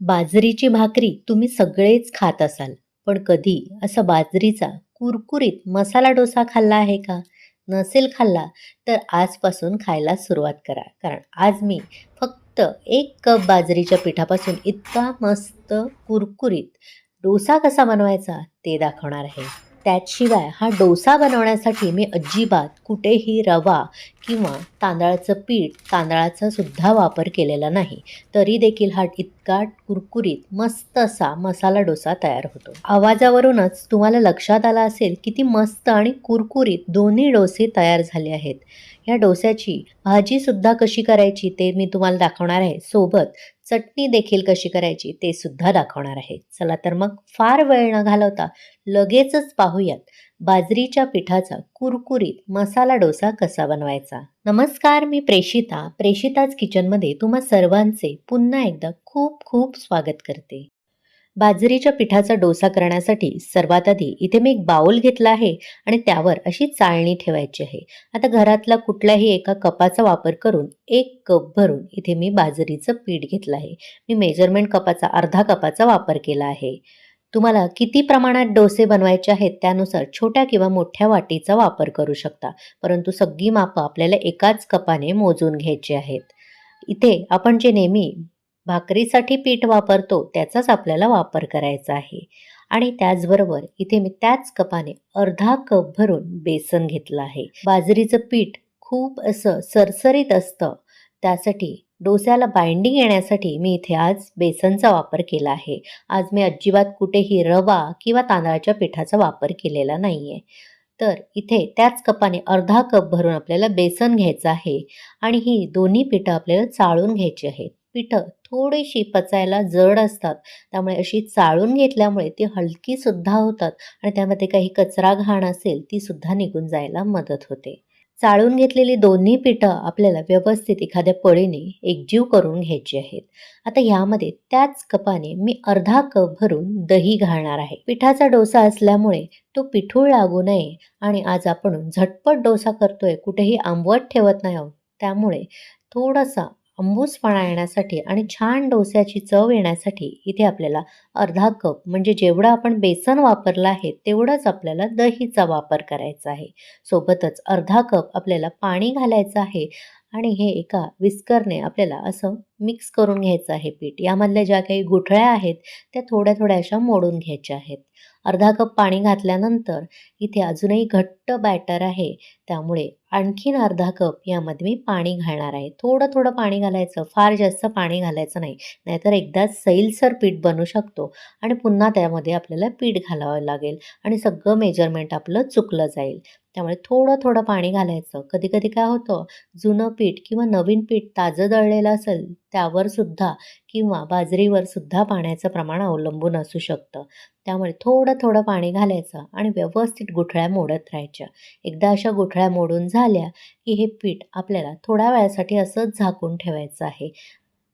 बाजरीची भाकरी तुम्ही सगळेच खात असाल. पण कधी असा बाजरीचा कुरकुरीत मसाला डोसा खाल्ला आहे का? नसेल खाल्ला तर आजपासून खायला सुरुवात करा. कारण आज मी फक्त एक कप बाजरीच्या पिठापासून इतका मस्त कुरकुरीत डोसा कसा बनवायचा ते दाखवणार आहे. त्याशिवाय हा डोसा बनवण्यासाठी मी अजिबात कुठेही रवा किंवा तांदळाचं पीठ तांदळाचा सुद्धा वापर केलेला नाही. तरी देखील हा इतका कुरकुरीत मस्त असा मसाला डोसा तयार होतो. आवाजावरूनच तुम्हाला लक्षात आला असेल किती मस्त आणि कुरकुरीत दोन्ही डोसे तयार झाले आहेत. या डोस्याची भाजीसुद्धा कशी करायची ते मी तुम्हाला दाखवणार आहे. सोबत चटणी देखील कशी करायची ते सुद्धा दाखवणार आहे. चला तर मग फार वेळ न घालवता लगेचच पाहूयात बाजरीच्या पिठाचा कुरकुरीत मसाला डोसा कसा बनवायचा. नमस्कार मी प्रेषिता. प्रेषिताच किचनमध्ये तुम्हा सर्वांचे पुन्हा एकदा खूप खूप स्वागत करते. बाजरीच्या पिठाचा डोसा करण्यासाठी सर्वात आधी इथे मी एक बाउल घेतला आहे आणि त्यावर अशी चाळणी ठेवायची आहे. आता घरातला कुठल्याही एका कपाचा वापर करून एक कप भरून इथे मी बाजरीचं पीठ घेतलं आहे. मी मेजरमेंट कपाचा अर्धा कपाचा वापर केला आहे. तुम्हाला किती प्रमाणात डोसे बनवायचे आहेत त्यानुसार छोट्या किंवा मोठ्या वाटीचा वापर करू शकता परंतु सगळी मापं आपल्याला एकाच कपाने मोजून घ्यायची आहेत. इथे आपण जे नेहमी भाकरीसाठी पीठ वापरतो त्याचाच आपल्याला वापर करायचा आहे. आणि त्याचबरोबर इथे मी त्याच कपाने अर्धा कप भरून बेसन घेतलं आहे. बाजरीचं पीठ खूप असं सरसरीत असतं. त्यासाठी डोस्याला बाइंडिंग येण्यासाठी मी इथे आज बेसनचा वापर केला आहे. आज मी अजिबात कुठेही रवा किंवा तांदळाच्या पिठाचा वापर केलेला नाही आहे तर इथे त्याच कपाने अर्धा कप भरून आपल्याला बेसन घ्यायचं आहे. आणि ही दोन्ही पिठं आपल्याला चाळून घ्यायची आहेत. पिठं थोडीशी पचायला जड असतात. त्यामुळे अशी चाळून घेतल्यामुळे ती हलकीसुद्धा होतात आणि त्यामध्ये काही कचरा घाण असेल ती सुद्धा निघून जायला मदत होते. चाळून घेतलेली दोन्ही पिठं आपल्याला व्यवस्थित एखाद्या पळीने एकजीव करून घ्यायची आहेत. आता ह्यामध्ये त्याच कपाने मी अर्धा कप भरून दही घालणार आहे. पिठाचा डोसा असल्यामुळे तो पिठूळ लागू नये आणि आज आपण झटपट डोसा करतोय कुठेही आंबवट ठेवत नाही आहोत. त्यामुळे थोडासा अंबूसपणा येण्यासाठी आणि छान डोस्याची चव येण्यासाठी इथे आपल्याला अर्धा कप म्हणजे जेवढं आपण बेसन वापरलं आहे तेवढंच आपल्याला दहीचा वापर करायचा आहे. सोबतच अर्धा कप आपल्याला पाणी घालायचं आहे आणि हे एका विस्करने आपल्याला असं मिक्स करून घ्यायचं आहे पीठ. यामधल्या ज्या काही गुठळ्या आहेत त्या थोड्या थोड्या अशा मोडून घ्यायच्या आहेत. अर्धा कप पाणी घातल्यानंतर इथे अजूनही घट्ट बॅटर आहे. त्यामुळे आणखीन अर्धा कप यामध्ये मी पाणी घालणार आहे. थोडं थोडं पाणी घालायचं. फार जास्त पाणी घालायचं नाही. नाहीतर एकदाच सैलसर पीठ बनू शकतो. आणि पुन्हा त्यामध्ये आपल्याला पीठ घालावं लागेल. आणि सगळं मेजरमेंट आपलं चुकलं जाईल. त्यामुळे थोडं थोडं पाणी घालायचं. कधी कधी काय होतं? जुनं पीठ किंवा नवीन पीठ ताजं दळलेलं असेल त्यावर सुद्धा किंवा बाजरीवर सुद्धा पाण्याचं प्रमाण अवलंबून असू शकतं. त्यामुळे थोडं थोडं पाणी घालायचं आणि व्यवस्थित गुठळ्या मोडत राहायच्या. एकदा अशा गोठळ्या मोडून झाल्या की हे पीठ आपल्याला थोड्या वेळासाठी असंच झाकून ठेवायचं आहे.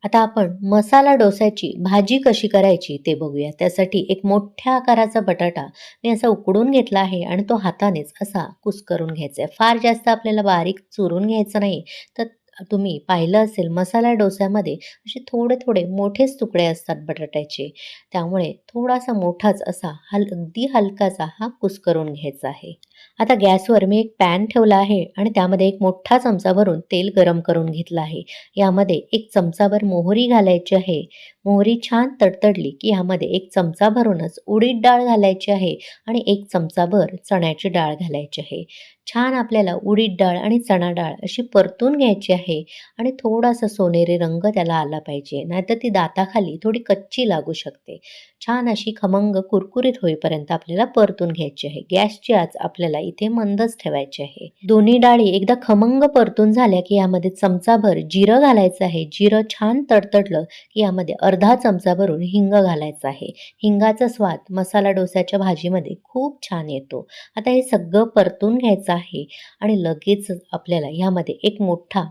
आता आपण मसाला डोस्याची भाजी कशी करायची ते बघूया. त्यासाठी एक मोठ्या आकाराचा बटाटा मी असा उकडून घेतला आहे आणि तो हातानेच असा कुस्करून घ्यायचा आहे. फार जास्त आपल्याला बारीक चुरून घ्यायचं नाही तर तुम्ही पाहिलं असेल मसाला डोस्यामध्ये असे थोडे थोडे मोठेच तुकडे असतात बटाट्याचे. त्यामुळे थोडासा मोठाच असा हल अगदी हलकाचा हा कुस्करून घ्यायचा आहे. आता गॅसवर मी एक पॅन ठेवला आहे आणि त्यामध्ये एक मोठा चमचा भरून तेल गरम करून घेतलं आहे. यामध्ये एक चमचाभर मोहरी घालायची आहे. मोहरी छान तडतडली की यामध्ये एक चमचा भरूनच उडीद डाळ घालायची आहे आणि एक चमचाभर चण्याची डाळ घालायची आहे. छान आपल्याला उडीद डाळ आणि चणा डाळ अशी परतून घ्यायची आहे आणि थोडासा सोनेरी रंग त्याला आला पाहिजे. नाहीतर ती दाताखाली थोडी कच्ची लागू शकते. छान अशी खमंग कुरकुरीत होईपर्यंत आपल्याला परतून घ्यायची आहे. गॅसची आज आपल्याला इथे मंदच ठेवायची आहे. दोन्ही डाळी एकदा खमंग परतून झाल्या की यामध्ये चमचाभर जिरं घालायचं आहे. जिरं छान तडतडलं की यामध्ये अर्धा चमचा भरून हिंग घालायचं आहे. हिंगाचा स्वाद मसाला डोस्याच्या भाजीमध्ये खूप छान येतो. आता हे सगळं परतून घ्यायचं आहे. आणि लगेच आपल्याला ह्यामध्ये एक मोठा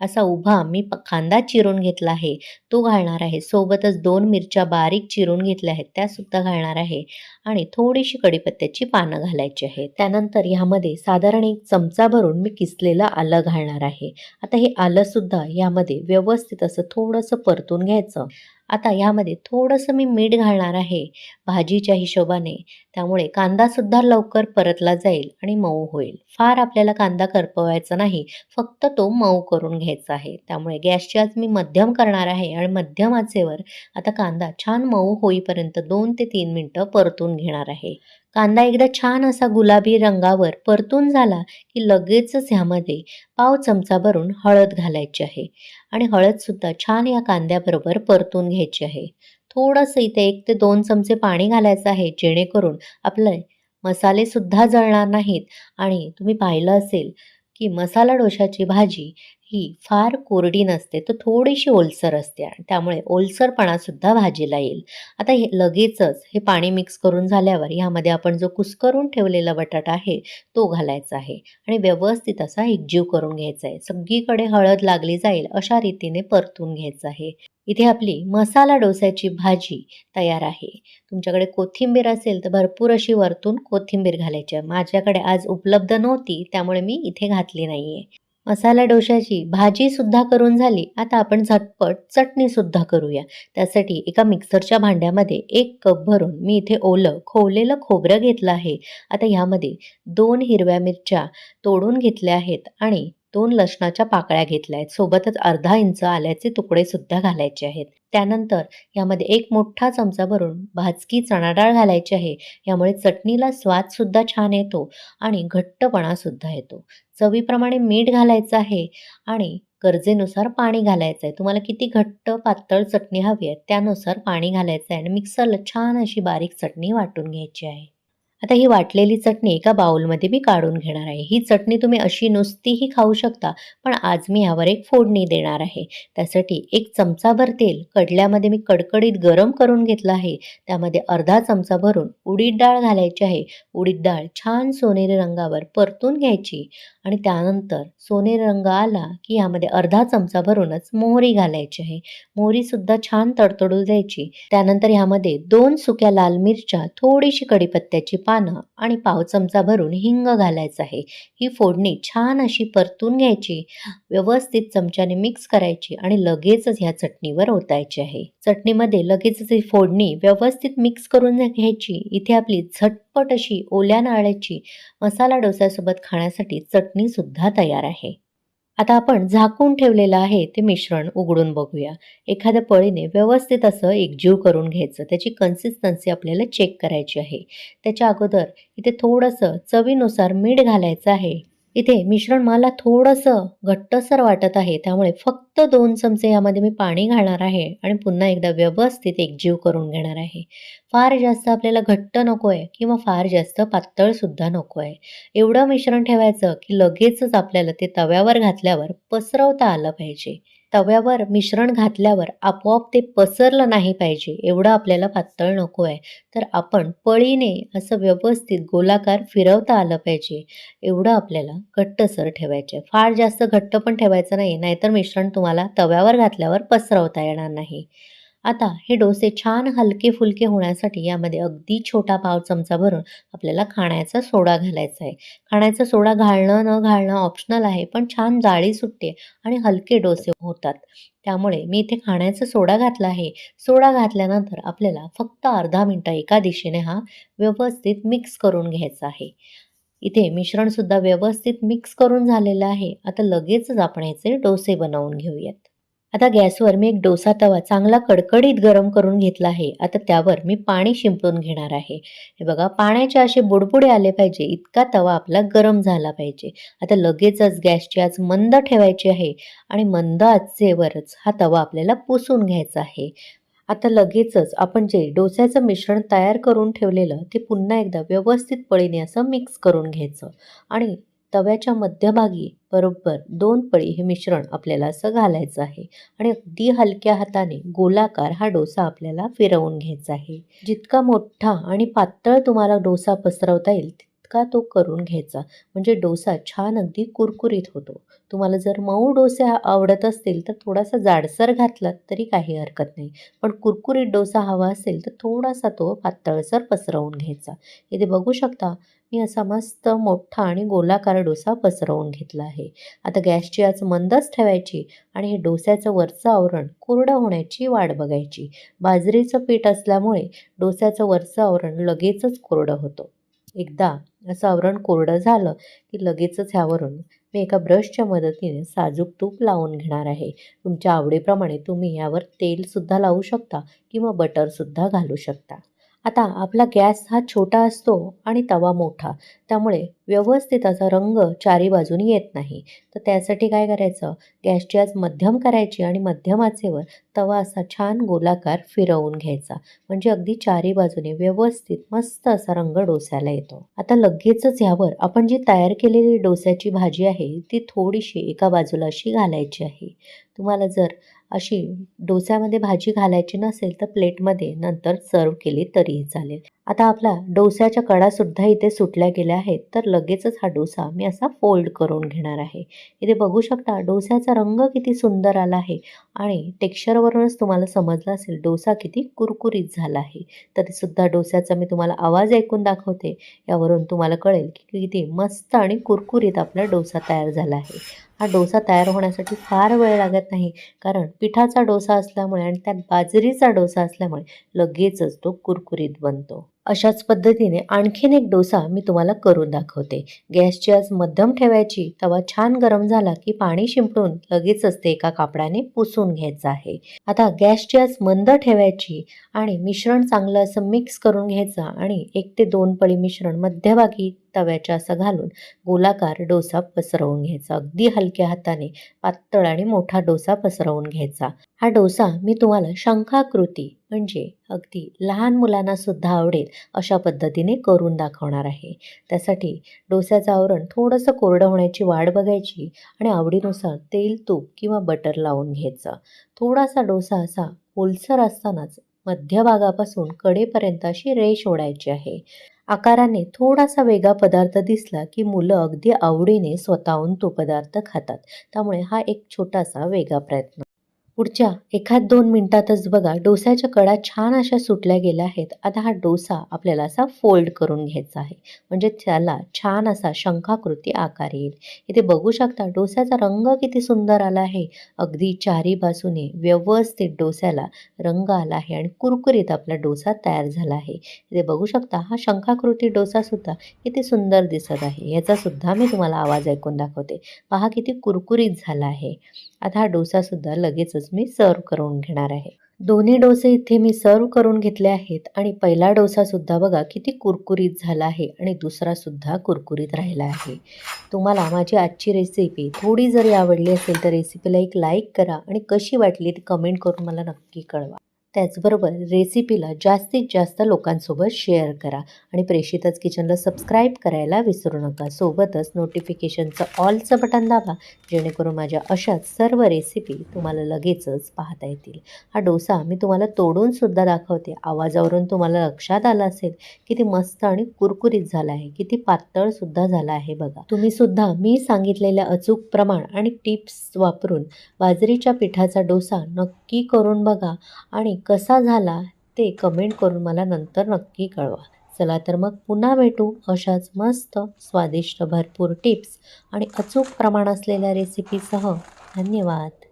असा उभा मी कांदा चिरून घेतला आहे. तो घालणार आहे. सोबतच दोन मिरच्या बारीक चिरून घेतल्या आहेत. त्यासुद्धा घालणार आहे. आणि थोडीशी कढीपत्त्याची पानं घालायची आहेत. त्यानंतर ह्यामध्ये साधारण एक चमचा भरून मी किसलेलं आलं घालणार आहे. आता हे आलंसुद्धा यामध्ये व्यवस्थित असं थोडंसं परतून घ्यायचं. आता यामध्ये थोडंसं मी मीठ घालणार आहे भाजीच्या हिशोबाने. त्यामुळे कांदासुद्धा लवकर परतला जाईल आणि मऊ होईल. फार आपल्याला कांदा करपवायचा नाही फक्त तो मऊ करून घ्यायचा आहे. त्यामुळे गॅसची आज मी मध्यम करणार आहे आणि मध्यम आचेवर आता कांदा छान मऊ होईपर्यंत दोन ते तीन मिनटं परतून घेणार आहे. कांदा एकदा छान असा गुलाबी रंगावर परतून झाला की लगेचच ह्यामध्ये पाव चमचा भरून हळद घालायची आहे. आणि हळदसुद्धा छान या कांद्याबरोबर परतून घ्यायची आहे. थोडंसं इथे एक ते दोन चमचे पाणी घालायचं आहे जेणेकरून आपले मसालेसुद्धा जळणार नाहीत. आणि तुम्ही पाहिलं असेल की मसाला डोशाची भाजी ही फार कोरडी नसते तर थोडीशी ओलसर असते त्यामुळे ओलसरपणासुद्धा भाजीला येईल. आता हे लगेचच हे पाणी मिक्स करून झाल्यावर ह्यामध्ये आपण जो कुस्करून ठेवलेला बटाटा आहे तो घालायचा आहे आणि व्यवस्थित असा एकजीव करून घ्यायचा आहे. सगळीकडे हळद लागली जाईल अशा रीतीने परतून घ्यायचं आहे. इथे आपली मसाला डोस्याची भाजी तयार आहे. तुमच्याकडे कोथिंबीर असेल तर भरपूर अशी वरतून कोथिंबीर घालायची. आहे माझ्याकडे आज उपलब्ध नव्हती त्यामुळे मी इथे घातली नाही आहे मसाला डोशाची भाजीसुद्धा करून झाली. आता आपण झटपट चटणीसुद्धा करूया. त्यासाठी एका मिक्सरच्या भांड्यामध्ये एक कप भरून मी इथे ओलं खोवलेलं खोबरं घेतलं आहे. आता ह्यामध्ये दोन हिरव्या मिरच्या तोडून घेतल्या आहेत आणि दोन लसणाच्या पाकळ्या घेतल्या आहेत. सोबतच अर्धा इंच आल्याचे तुकडे सुद्धा घालायचे आहेत. त्यानंतर यामध्ये एक मोठा चमचा भरून भाजकी चणा डाळ घालायची आहे. यामुळे चटणीला स्वादसुद्धा छान येतो आणि घट्टपणासुद्धा येतो. चवीप्रमाणे मीठ घालायचं आहे आणि गरजेनुसार पाणी घालायचं आहे. तुम्हाला किती घट्ट पातळ चटणी हवी आहे त्यानुसार पाणी घालायचं आहे आणि मिक्सरला छान अशी बारीक चटणी वाटून घ्यायची आहे. आता ही वाटलेली चटणी एका बाउलमध्ये मी काढून घेणार आहे. ही चटणी तुम्ही अशी नुसतीही खाऊ शकता पण आज मी यावर एक फोडणी देणार आहे. त्यासाठी एक चमचाभर तेल कडल्यामध्ये मी कडकडीत गरम करून घेतलं आहे. त्यामध्ये अर्धा चमचा भरून उडीद डाळ घालायची आहे. उडीद डाळ छान सोनेरी रंगावर परतून घ्यायची आणि त्यानंतर सोनेरी रंग आला की यामध्ये अर्धा चमचा भरूनच मोहरी घालायची आहे. मोहरीसुद्धा छान तडतडू द्यायची. त्यानंतर ह्यामध्ये दोन सुक्या लाल मिरच्या थोडीशी कडीपत्त्याची पानं आणि पाव चमचा भरून हिंग घालायचं आहे. ही फोडणी छान अशी परतून घ्यायची व्यवस्थित चमच्याने मिक्स करायची आणि लगेचच ह्या चटणीवर ओतायची आहे. चटणीमध्ये लगेचच ही फोडणी व्यवस्थित मिक्स करून घ्यायची. इथे आपली झटपट अशी ओल्या नाळ्याची मसाला डोस्यासोबत खाण्यासाठी चटणीसुद्धा तयार आहे. आता आपण झाकून ठेवलेलं आहे ते मिश्रण उघडून बघूया. एखाद्या पळीने व्यवस्थित असं एकजीव करून घ्यायचं. त्याची कन्सिस्टन्सी आपल्याला चेक करायची आहे. त्याच्या अगोदर इथे थोडंसं चवीनुसार मीठ घालायचं आहे. इथे मिश्रण मला थोडंसं घट्टसर वाटत आहे. त्यामुळे फक्त दोन चमचे यामध्ये मी पाणी घालणार आहे आणि पुन्हा एकदा व्यवस्थित एकजीव करून घेणार आहे. फार जास्त आपल्याला घट्ट नको आहे किंवा फार जास्त पातळसुद्धा नको आहे एवढं मिश्रण ठेवायचं की लगेचच आपल्याला ते तव्यावर घातल्यावर पसरवता आलं पाहिजे. तव्यावर मिश्रण घातल्यावर आपोआप ते पसरलं नाही पाहिजे एवढं आपल्याला पातळ नको आहे. तर आपण पळीने असं व्यवस्थित गोलाकार फिरवता आलं पाहिजे एवढं आपल्याला घट्टसर ठेवायचं आहे फार जास्त घट्ट पण ठेवायचं नाही नाहीतर मिश्रण तुम्हाला तव्यावर घातल्यावर पसरवता येणार नाही. आता हे डोसे छान हलके फुलके होण्यासाठी यामध्ये अगदी छोटा पाव चमचा भरून आपल्याला खाण्याचा सोडा घालायचा आहे. खाण्याचा सोडा घालणं न घालणं ऑप्शनल आहे पण छान जाळी सुटते आणि हलके डोसे होतात. त्यामुळे मी इथे खाण्याचा सोडा घातला आहे. सोडा घातल्यानंतर आपल्याला फक्त अर्धा मिनटं एका दिशेने हा व्यवस्थित मिक्स करून घ्यायचा आहे. इथे मिश्रणसुद्धा व्यवस्थित मिक्स करून झालेलं आहे. आता लगेचच आपण याचे डोसे बनवून घेऊयात. आता गॅसवर मी एक डोसा तवा चांगला कडकडीत गरम करून घेतला आहे. आता त्यावर मी पाणी शिंपडून घेणार आहे. हे बघा पाण्याचे असे बुडबुडे आले पाहिजे इतका तवा आपला गरम झाला पाहिजे. आता लगेचच गॅसची आज मंद ठेवायची आहे आणि मंद आचेवरच हा तवा आपल्याला पुसून घ्यायचा आहे. आता लगेचच आपण जे डोस्याचं मिश्रण तयार करून ठेवलेलं ते पुन्हा एकदा व्यवस्थित पळीने असं मिक्स करून घ्यायचं. आणि तव्याच्या मध्यभागी बरोबर दोन पळी हे मिश्रण आपल्याला असं घालायचं आहे आणि अगदी हलक्या हाताने गोलाकार हा डोसा आपल्याला फिरवून घ्यायचा आहे. जितका मोठा आणि पातळ तुम्हाला डोसा पसरवता येईल तितका तो करून घ्यायचा. म्हणजे डोसा छान अगदी कुरकुरीत होतो. तुम्हाला जर मऊ डोसे आवडत असतील तर थोडासा जाडसर घातलात तरी काही हरकत नाही. पण कुरकुरीत डोसा हवा असेल तर थोडासा तो पातळसर पसरवून घ्यायचा. इथे बघू शकता मी असा मस्त मोठा आणि गोलाकार डोसा पसरवून घेतला आहे. आता गॅसची आज मंदच ठेवायची आणि हे डोस्याचं वरचं आवरण कोरडं होण्याची वाट बघायची. बाजरीचं पीठ असल्यामुळे डोस्याचं वरचं आवरण लगेचच कोरडं होतं. एकदा असं आवरण कोरडं झालं की लगेचच ह्यावरून मी एका ब्रशच्या मदतीने साजूक तूप लावून घेणार आहे. तुमच्या आवडीप्रमाणे तुम्ही यावर तेलसुद्धा लावू शकता किंवा बटरसुद्धा घालू शकता. आता आपला गॅस हा छोटा असतो आणि तवा मोठा. त्यामुळे व्यवस्थित असा रंग चारी बाजूनी येत नाही. तर त्यासाठी काय करायचं? गॅसची आज मध्यम करायची आणि मध्यम आचेवर तवा असा छान गोलाकार फिरवून घ्यायचा. म्हणजे अगदी चारी बाजूने व्यवस्थित मस्त असा रंग डोस्याला येतो. आता लगेचच ह्यावर आपण जी तयार केलेली डोस्याची भाजी आहे ती थोडीशी एका बाजूला अशी घालायची आहे. तुम्हाला जर अशी डोस्यामध्ये भाजी घालायची नसेल तर प्लेटमध्ये नंतर सर्व केली तरीही चालेल. आता आपला डोस्याच्या कडासुद्धा इथे सुटल्या गेल्या आहेत तर लगेचच हा डोसा मी असा फोल्ड करून घेणार आहे. इथे बघू शकता डोस्याचा रंग किती सुंदर आला आहे आणि टेक्स्चरवरूनच तुम्हाला समजलं असेल डोसा किती कुरकुरीत झाला आहे. तरीसुद्धा डोस्याचा मी तुम्हाला आवाज ऐकून दाखवते यावरून तुम्हाला कळेल की किती मस्त आणि कुरकुरीत आपला डोसा तयार झाला आहे. हा डोसा तयार होण्यासाठी फार वेळ लागत नाही. कारण पिठाचा डोसा असल्यामुळे आणि त्यात बाजरीचा डोसा असल्यामुळे लगेचच तो कुरकुरीत बनतो. अशाच पद्धतीने आणखीन एक डोसा मी तुम्हाला करून दाखवते. गॅसची आज मध्यम ठेवायची तवा छान गरम झाला की पाणी शिंपडून लगेचच ते एका कापडाने पुसून घ्यायचं आहे. आता गॅसची आज मंद ठेवायची आणि मिश्रण चांगलं असं मिक्स करून घ्यायचं आणि एक ते दोन पळी मिश्रण मध्यभागी तव्याच्या असं घालून गोलाकार डोसा पसरवून घ्यायचा. अगदी हलक्या हाताने पातळ आणि मोठा डोसा पसरवून घ्यायचा. हा डोसा मी तुम्हाला शंखाकृती म्हणजे अगदी लहान मुलांना सुद्धा आवडेल अशा पद्धतीने करून दाखवणार आहे. त्यासाठी डोस्याचं आवरण थोडंसं कोरडं होण्याची वाट बघायची आणि आवडीनुसार तेल तूप किंवा बटर लावून घ्यायचं. थोडासा डोसा असा ओलसर असतानाच मध्यभागापासून कडेपर्यंत अशी रेष ओढायची आहे. आकाराने थोडासा वेगळा पदार्थ दिसला की मुलं अगदी आवडीने स्वतःहून तो पदार्थ खातात. त्यामुळे हा एक छोटासा वेगळा प्रयत्न. पुढच्या एखाद दोन मिनिटातच बघा डोस्याच्या कडा छान अशा सुटल्या गेल्या आहेत. आता हा डोसा आपल्याला असा फोल्ड करून घ्यायचा आहे. म्हणजे त्याला छान असा शंखाकृती आकार येईल. इथे बघू शकता डोस्याचा रंग किती सुंदर आला आहे. अगदी चारी बाजूने व्यवस्थित डोस्याला रंग आला आहे आणि कुरकुरीत आपला डोसा तयार झाला आहे. इथे बघू शकता हा शंखाकृती डोसासुद्धा किती सुंदर दिसत आहे. याचासुद्धा मी तुम्हाला आवाज ऐकून दाखवते. पहा किती कुरकुरीत झाला आहे. आता हा डोसासुद्धा लगेचच मी सर्व करून घेणार आहे. दोन्ही डोसे इथे मी सर्व करून घेतले आहेत आणि पहिला डोसासुद्धा बघा किती कुरकुरीत झाला आहे आणि दुसरासुद्धा कुरकुरीत राहिला आहे. तुम्हाला माझी आजची रेसिपी थोडी जरी आवडली असेल तर रेसिपीला एक लाईक करा आणि कशी वाटली ती कमेंट करून मला नक्की कळवा. त्याचबरोबर रेसिपीला जास्तीत जास्त लोकांसोबत शेअर करा. आणि प्रेषितच किचनला सबस्क्राईब करायला विसरू नका. सोबतच नोटिफिकेशनचं ऑलचं बटन दाबा जेणेकरून माझ्या अशाच सर्व रेसिपी तुम्हाला लगेचच पाहता येतील. हा डोसा मी तुम्हाला तोडूनसुद्धा दाखवते. आवाजावरून तुम्हाला लक्षात आलं असेल किती मस्त आणि कुरकुरीत झाला आहे. किती पातळसुद्धा झाला आहे बघा. तुम्ही सुद्धा मी सांगितलेल्या अचूक प्रमाण आणि टिप्स वापरून बाजरीच्या पिठाचा डोसा नक्की करून बघा. आणि कसा झाला ते कमेंट करून मला नंतर नक्की कळवा. चला तर मग पुन्हा भेटू अशाच मस्त स्वादिष्ट भरपूर टिप्स आणि अचूक प्रमाण असलेल्या रेसिपीसह धन्यवाद.